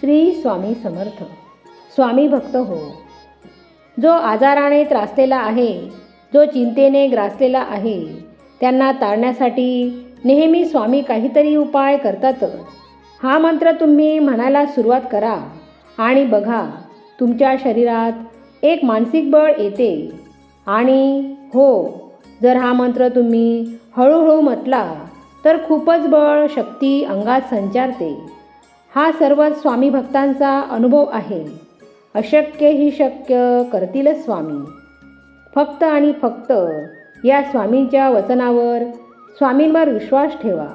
श्री स्वामी समर्थ. स्वामी भक्त हो. जो आजाराने त्रासलेला आहे जो चिंतेने ग्रासलेला आहे त्यांना ताळण्यासाठी नेहमी स्वामी काहीतरी उपाय करतातच. हा मंत्र तुम्ही म्हणायला सुरुवात करा आणि बघा तुमच्या शरीरात एक मानसिक बळ येते. आणि हो जर हा मंत्र तुम्ही हळूहळू म्हटला तर खूपच बळ शक्ती अंगात संचारते. हा सर्व स्वामी भक्तांचा अनुभव आहे. अशक्य ही शक्य करतीलच स्वामी. फक्त आणि फक्त या स्वामींच्या वचनावर स्वामींवर विश्वास ठेवा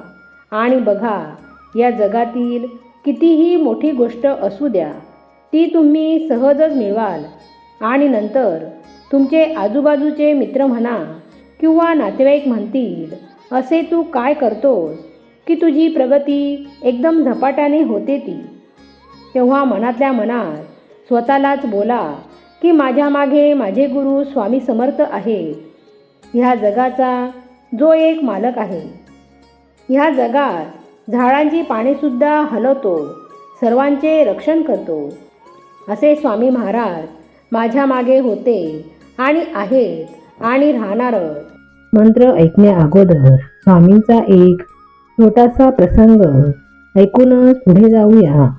आणि बघा या जगातील कितीही मोठी गोष्ट असू द्या ती तुम्ही सहजच मिळवाल आणि नंतर तुमचे आजूबाजूचे मित्र म्हणा किंवा नातेवाईक म्हणतील असे तू काय करतोस? की तुझी प्रगती एकदम झपाट्याने होते ती. तेव्हा मनातल्या मनात स्वतःलाच बोला की माझ्या मागे माझे गुरु स्वामी समर्थ आहेत. ह्या जगाचा जो एक मालक आहे. ह्या जगात झाडांची पानेसुद्धा हलवतो सर्वांचे रक्षण करतो. असे स्वामी महाराज माझ्या मागे होते आणि आहेत आणि राहणारच मंत्र ऐकण्या अगोदर स्वामींचा एक छोटासा प्रसंग ऐकूनच पुढे जाऊया.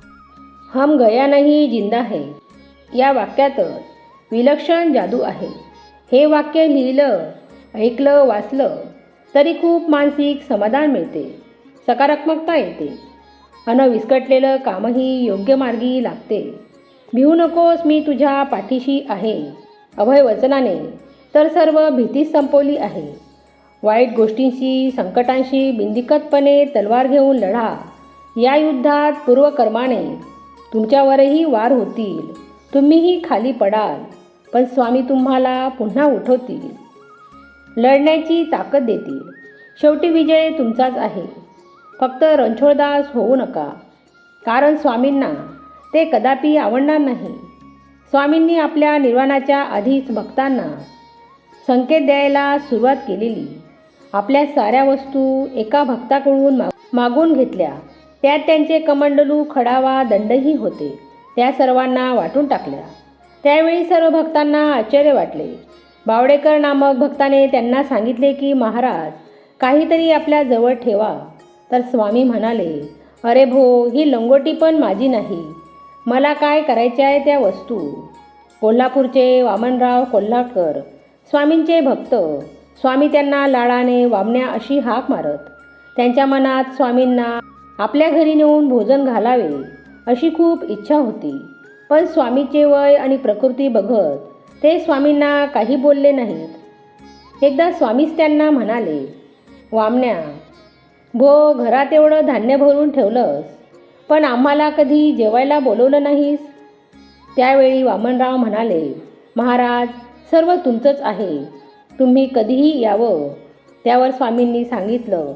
हम गया नाही जिंदा है. या वाक्यातच विलक्षण जादू आहे. हे वाक्य लिहिलं ऐकलं वाचलं तरी खूप मानसिक समाधान मिळते. सकारात्मकता येते. अन विस्कटलेलं कामही योग्य मार्गी लागते. भिवू नकोस मी तुझ्या पाठीशी आहे. अभय वचनाने तर सर्व भीतीच संपवली आहे. वाईट गोष्टींशी संकटांशी बिंदिकतपणे तलवार घेऊन लढा. या युद्धात पूर्वकर्माने तुमच्यावरही वार होतील. तुम्हीही खाली पडाल पण स्वामी तुम्हाला पुन्हा उठवतील. लढण्याची ताकद देतील. शेवटी विजय तुमचाच आहे. फक्त रणछोडदास होऊ नका. कारण स्वामींना ते कदापि आवडणार नाही. स्वामींनी आपल्या निर्वाणाच्या आधीच भक्तांना संकेत द्यायला सुरुवात केलेली. आपल्या साऱ्या वस्तू एका भक्ताकडून मागून घेतल्या. त्यात त्यांचे कमंडलू खडावा दंडही होते. त्या सर्वांना वाटून टाकल्या. त्यावेळी सर्व भक्तांना आश्चर्य वाटले. बावडेकर नामक भक्ताने त्यांना सांगितले की महाराज काहीतरी आपल्या जवळ ठेवा. तर स्वामी म्हणाले अरे भो ही लंगोटी पण माझी नाही. मला काय करायचे आहे त्या वस्तू? कोल्हापूरचे वामनराव कोल्हाकर स्वामींचे भक्त स्वामी त्यांना लाडाने वामण्या अशी हाक मारत. त्यांच्या मनात स्वामींना आपल्या घरी नेऊन भोजन घालावे अशी खूप इच्छा होती. पण स्वामीचे वय आणि प्रकृती बघत ते स्वामींना काही बोलले नाहीत. एकदा स्वामीच त्यांना म्हणाले वामण्या भो घरात एवढं धान्य भरून ठेवलंस पण आम्हाला कधी जेवायला बोलवलं नाहीस? त्यावेळी वामनराव म्हणाले महाराज सर्व तुमचंच आहे. तुम्ही कधीही यावं त्यावर स्वामींनी सांगितलं.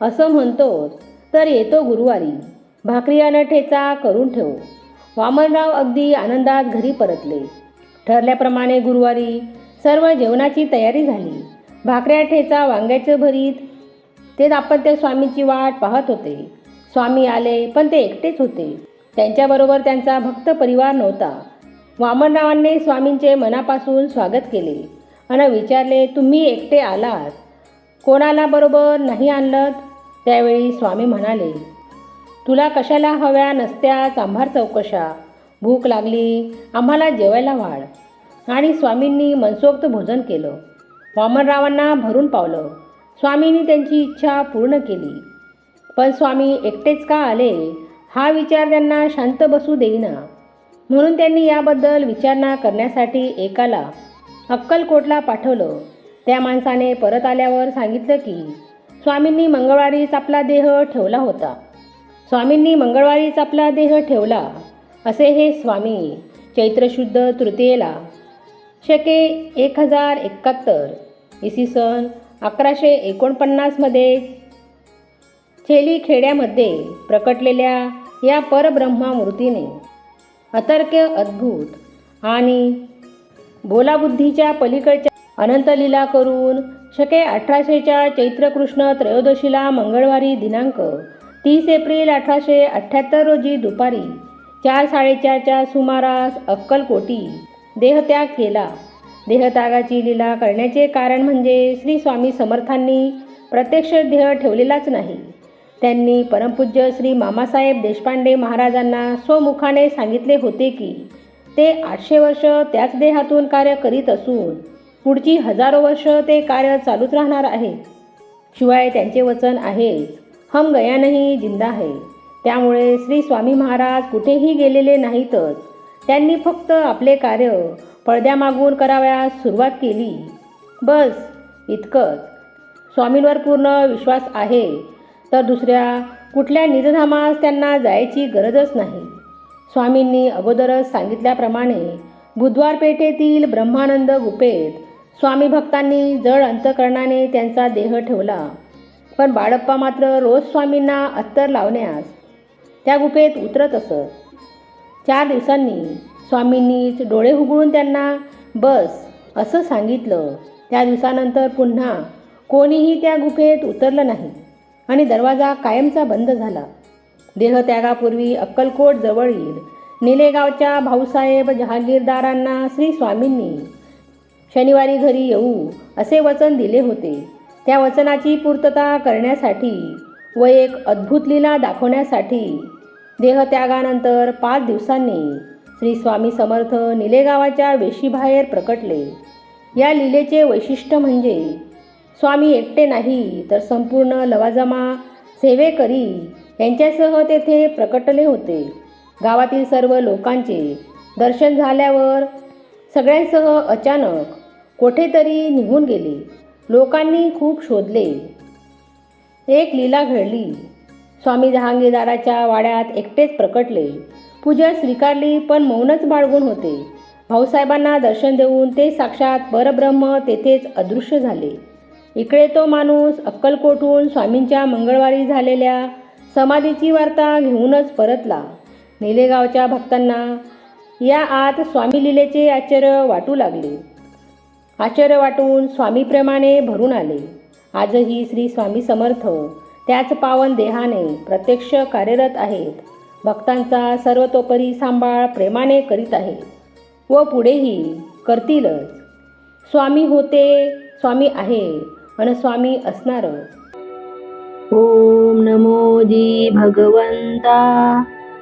असं म्हणतोस तर येतो गुरुवारी. भाकरी आणि ठेचा करून ठेव. वामनराव अगदी आनंदात घरी परतले. ठरल्याप्रमाणे गुरुवारी सर्व जेवणाची तयारी झाली. भाकऱ्या ठेचा वांग्याचं भरीत ते दाम्पत्य स्वामीची वाट पाहत होते. स्वामी आले पण ते एकटेच होते. त्यांच्याबरोबर त्यांचा भक्त परिवार नव्हता. वामनरावांनी स्वामींचे मनापासून स्वागत केले. आणि विचारले तुम्ही एकटे आलात? कोणाला बरोबर नाही आणलं त्यावेळी स्वामी म्हणाले तुला कशाला हव्या नसत्या चांभार चौकशा? भूक लागली आम्हाला जेवायला वाढ. आणि स्वामींनी मनसोक्त भोजन केलं. वामनरावांना भरून पावलं. स्वामींनी त्यांची इच्छा पूर्ण केली. पण स्वामी एकटेच का आले? हा विचार त्यांना शांत बसू देईना. म्हणून त्यांनी याबद्दल विचारणा करण्यासाठी एकाला अक्कलकोटला पाठवलं. त्या माणसाने परत आल्यावर सांगितलं की स्वामींनी मंगळवारीच आपला देह ठेवला होता. स्वामींनी मंगळवारीच आपला देह ठेवला. असे हे स्वामी चैत्रशुद्ध तृतीयेला. शके एक हजार एकाहत्तर इसवी सन अकराशे एकोणपन्नासमध्ये चेलीखेड्यामध्ये प्रकटलेल्या या परब्रह्मामूर्तीने अतर्क अद्भुत आणि बोलाबुद्धीच्या पलीकडच्या अनंत लीला करून शके अठराशेच्या चैत्रकृष्ण त्रयोदशीला मंगळवारी दिनांक तीस एप्रिल अठराशे अठ्ठ्याहत्तर रोजी दुपारी चार साडेचारच्या सुमारास अक्कलकोटी देहत्याग केला. देहत्यागाची लीला करण्याचे कारण म्हणजे श्री स्वामी समर्थांनी प्रत्यक्ष देह ठेवलेलाच नाही. त्यांनी परमपूज्य श्री मामासाहेब देशपांडे महाराजांना स्वमुखाने सांगितले होते की ते आठशे वर्ष त्याच देहातून कार्य करीत असून पुढची हजारो वर्ष ते कार्य चालूच राहणार आहे. शिवाय त्यांचे वचन आहेच. हम गया नाही जिंदा आहे त्यामुळे श्री स्वामी महाराज कुठेही गेलेले नाहीतच. त्यांनी फक्त आपले कार्य पडद्यामागून करावयास सुरुवात केली. बस इतकंच. स्वामींवर पूर्ण विश्वास आहे. तर दुसऱ्या कुठल्या निजधामास त्यांना जायची गरजच नाही. स्वामींनी अगोदरच सांगितल्याप्रमाणे बुधवार पेठेतील ब्रह्मानंद गुपेत स्वामी भक्तांनी जड अंतकरणाने त्यांचा देह ठेवला. पण बाळप्पा मात्र रोज स्वामींना अत्तर लावण्यास त्या गुफेत उतरत असत. चार दिवसांनी स्वामींनीच डोळे हुगळून त्यांना बस असं सांगितलं. त्या दिवसानंतर पुन्हा कोणीही त्या गुफेत उतरलं नाही. आणि दरवाजा कायमचा बंद झाला. देहत्यागापूर्वी अक्कलकोट जवळील निलेगावच्या भाऊसाहेब जहागीरदारांना श्री स्वामींनी शनिवारी घरी येऊ असे वचन दिले होते. त्या वचनाची पूर्तता करण्यासाठी व एक अद्भुत लीला दाखवण्यासाठी देहत्यागानंतर पाच दिवसांनी श्री स्वामी समर्थ निलेगावाच्या वेशीबाहेर प्रकटले. या लीलेचे वैशिष्ट्य म्हणजे स्वामी एकटे नाही तर संपूर्ण लवाजमा सेवेकरी यांच्यासह तेथे प्रकटले होते. गावातील सर्व लोकांचे दर्शन झाल्यावर सगळ्यांसह अचानक कोठेतरी निघून गेले. लोकांनी खूप शोधले. एक लीला घडली. स्वामी जहांगीरदाराच्या वाड्यात एकटेच प्रकटले. पूजा स्वीकारली पण मौनच बाळगून होते. भाऊसाहेबांना दर्शन देऊन ते साक्षात परब्रह्म तेथेच अदृश्य झाले. इकडे तो माणूस अक्कलकोटहून स्वामींच्या मंगळवारी झालेल्या समाधीची वार्ता घेऊनच परतला. निलेगावच्या भक्तांना या आत स्वामी लीलेचे आश्चर्य वाटू लागले. आश्चर्य वाटून स्वामीप्रेमाने भरून आले. आजही श्री स्वामी समर्थ त्याच पावन देहाने प्रत्यक्ष कार्यरत आहेत. भक्तांचा सर्वतोपरी सांभाळ प्रेमाने करीत आहे व पुढेही करतीलच. स्वामी होते स्वामी आहे आणि स्वामी असणारच. ओम नमो जी भगवंता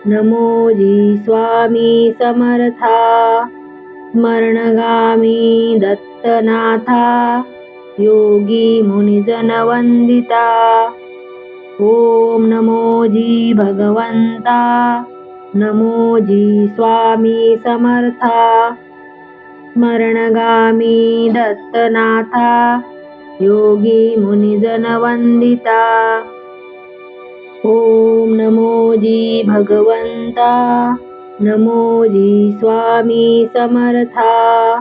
नमो जी स्वामी समर्था स्मरणगामी दत्तनाथा योगी मुनिजन वंदिता ओम नमो जी भगवंता नमो जी स्वामी समर्था स्मरणगामी दत्तनाथा योगी मुनिजन वंदिता ओम भगवन्ता। जी भगवंता स्वामी समर्था।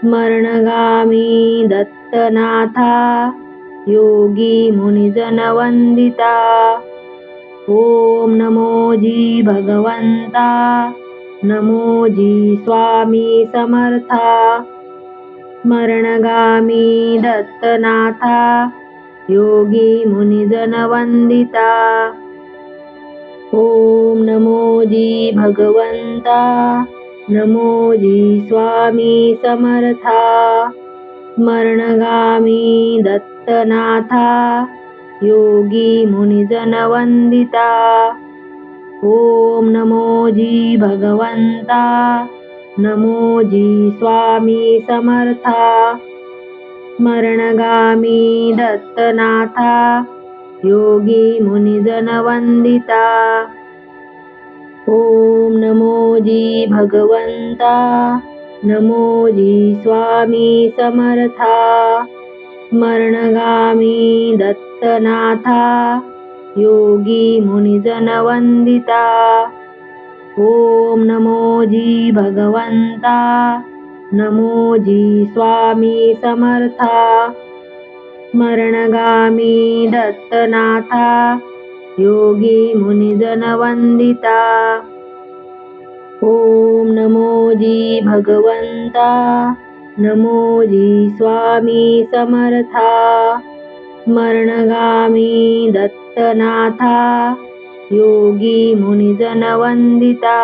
स्मरणगामी दत्तनाथा। योगी मुनिजन वंदिता ओम भगवन्ता। नमोजी भगवंता स्वामी समर्था। स्मरणगामी दत्तनाथा योगी मुनिजन वंदिता ओम नमो जी भगवंता नमो जी स्वामी समर्था। स्मरणगामी दत्तनाथा योगी मुनिजन वंदिता ओम नमो नमोजी स्वामी समर्था. स्मरणगामी दत्तनाथा योगी मुनिजन वंदिता ओम नमो जी भगवंता नमोजी स्वामी समर्था. स्मरणगामी दत्तनाथा योगी मुनिजन ॐ ओम नमो जी भगवंता नमो जी स्वामी समर्था स्मरणगामी दत्तनाथा योगी मुनिजन वंदिता ओम नमो जी भगवंता नमो जी स्वामी समर्था स्मरणगामी दत्तनाथा योगी मुनिजन वंदिता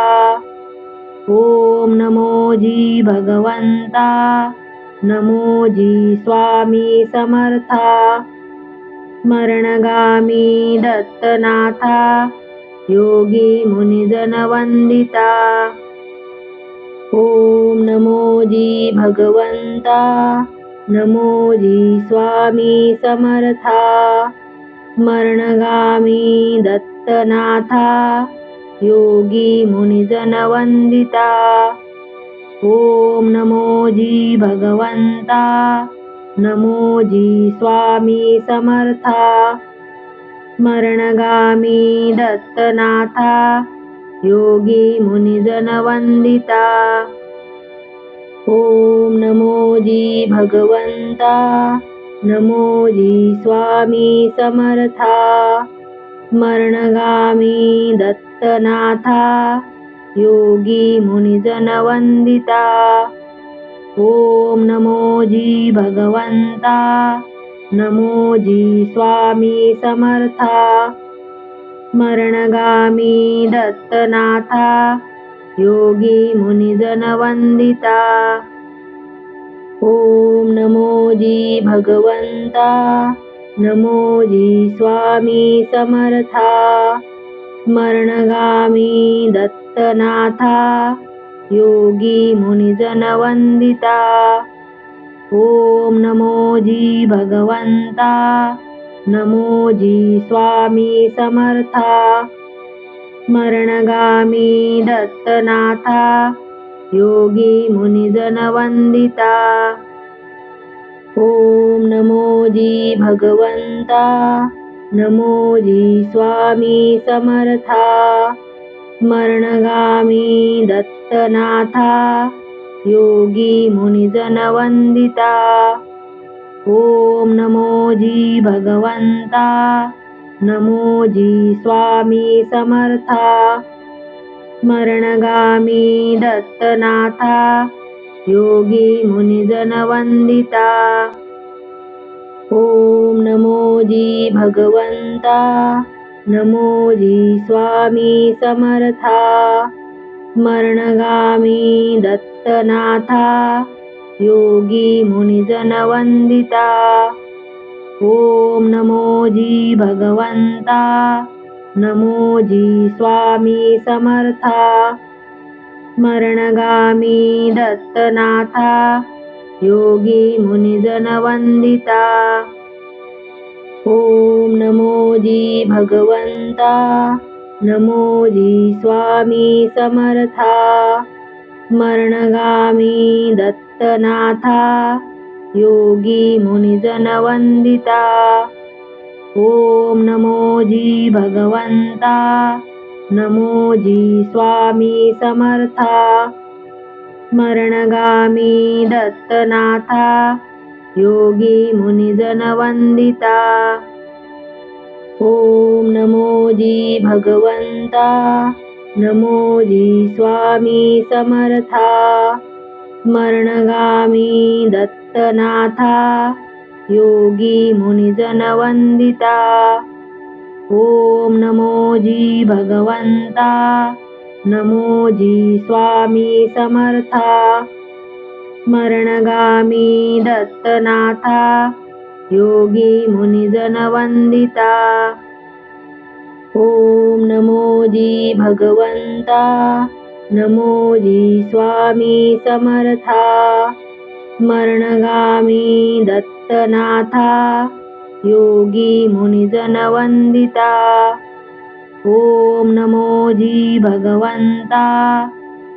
ओम नमो जी भगवंता नमो जी स्वामी समर्था। स्मरणगामी दत्तनाथा। योगी मुनिजन वंदिता ओम नमो जी भगवंता नमो जी स्वामी समर्था। स्मरणगामी दत्तनाथा योगी मुनिजन वंदिता ओम नमो जी भगवंता नमो जी स्वामी समर्था। स्मरणगामी दत्तनाथा। योगी मुनिजन वंदिता ओम नमो जी भगवंता नमो जी स्वामी समर्था। स्मरणगामी दत्तनाथा योगी मुनिजन वंदिता ओम नमो जी भगवंता नमो जी स्वामी समर्था। स्मरणगामी दत्तनाथा योगी मुनिजन वंदिता ओम नमो नमोजी स्वामी समर्था स्मरणगामी दत्तनाथा योगी मुनिजन वंदिता ओम नमोजी भगवंता नमोजी स्वामी समर्था स्मरणगामी दत्तनाथा योगी मुनिजन ॐ ओम नमो जी भगवंता नमो जी स्वामी समर्था स्मरणगामी दत्तनाथा योगी मुनिजन वंदिता ओम नमो जी भगवंता नमो जी स्वामी समर्था स्मरणगामी दत्तनाथा योगी मुनिजन वंदिता ओम भगवन्ता। जी भगवंता स्वामी समर्था। स्मरणगामी दत्तनाथा। योगी मुनिजन वंदिता ओम नमोजी भगवंता नमोजी स्वामी समर्था। स्मरणगामी दत्तनाथा योगी मुनिजन वंदिता ओम नमो जी भगवंता नमो जी स्वामी समर्था। स्मरणगामी दत्तनाथा योगी मुनिजन वंदिता ओम नमो नमोजी स्वामी समर्था. स्मरणगामी दत्तनाथा. योगी मुनिजन वंदिता. ओम नमो भगवंता. नमोजी स्वामी समर्था. स्मरणगामी दत्तनाथा. योगी मुनिजन ॐ ओम नमो जी भगवंता नमो जी स्वामी समर्था स्मरणगामी दत्तनाथा योगी मुनिजन वंदिता ओम नमो जी भगवंता नमो जी स्वामी समर्था स्मरणगामी दत्तनाथा योगी मुनिजन वंदिता ओम नमो जी भगवंता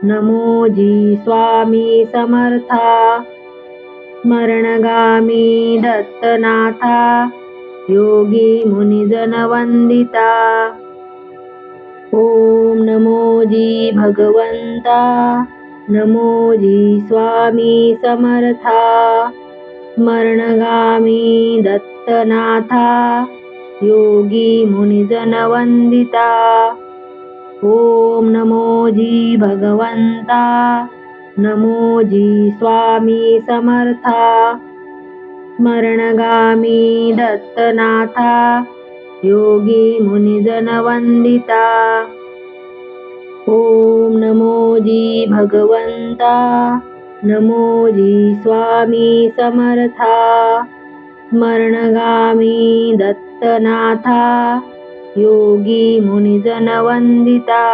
नमो जी स्वामी समर्था। स्मरणगामी दत्तनाथा। योगी मुनिजन वंदिता ओम नमो जी भगवंता नमो जी स्वामी समर्था। स्मरणगामी दत्तनाथा योगी मुनिजन वंदिता ओम नमो जी भगवंता नमो जी स्वामी समर्था। स्मरणगामी दत्तनाथा योगी मुनिजनवन्दिता ॐ नमो जी भगवन्ता नमो जी स्वामी समर्था। स्मरणगामी दत्तनाथा योगी मुनिजनवन्दिता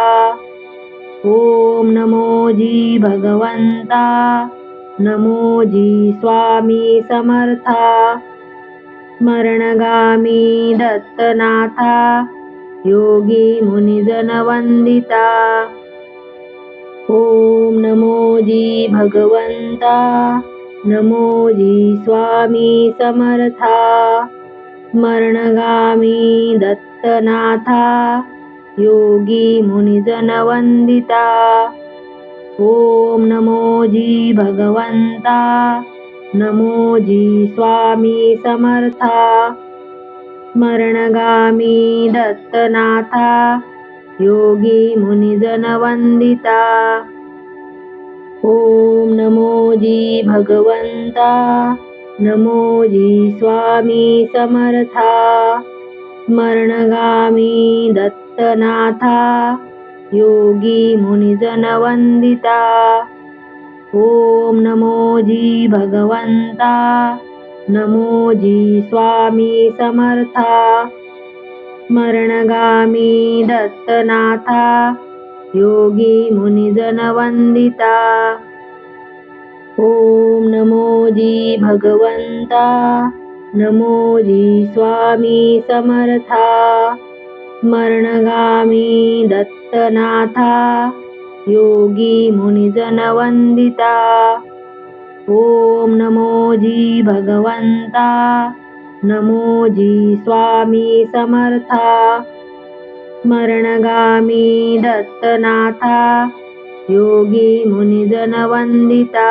ॐ नमो जी भगवन्ता नमो जी स्वामी समर्था। स्मरणगामी दत्तनाथा योगी मुनिजनवन्दिता ॐ नमो जी भगवन्ता नमोजी स्वामी समर्था स्मरणगामी दत्तनाथा योगी मुनिजनवन्दिता ॐ नमोजी भगवन्ता नमोजी स्वामी समर्था स्मरणगामी दत्तनाथा योगी मुनिजनवन्दिता ॐ नमो जी भगवन्ता नमो जी स्वामी समर्था स्मरणगामी दत्तनाथा योगी मुनिजनवन्दिता। ॐ नमो जी भगवन्ता नमो जी स्वामी समर्था स्मरणगामी दत्तनाथा योगी मुनिजनवन्दिता ॐ नमो जी भगवन्ता। नमो जी स्वामी समर्था। स्मरणगामी दत्तनाथा। योगी मुनिजनवन्दिता ॐ नमो जी भगवन्ता। नमो जी स्वामी समर्था। स्मरणगामी दत्तनाथा योगी मुनिजनवन्दिता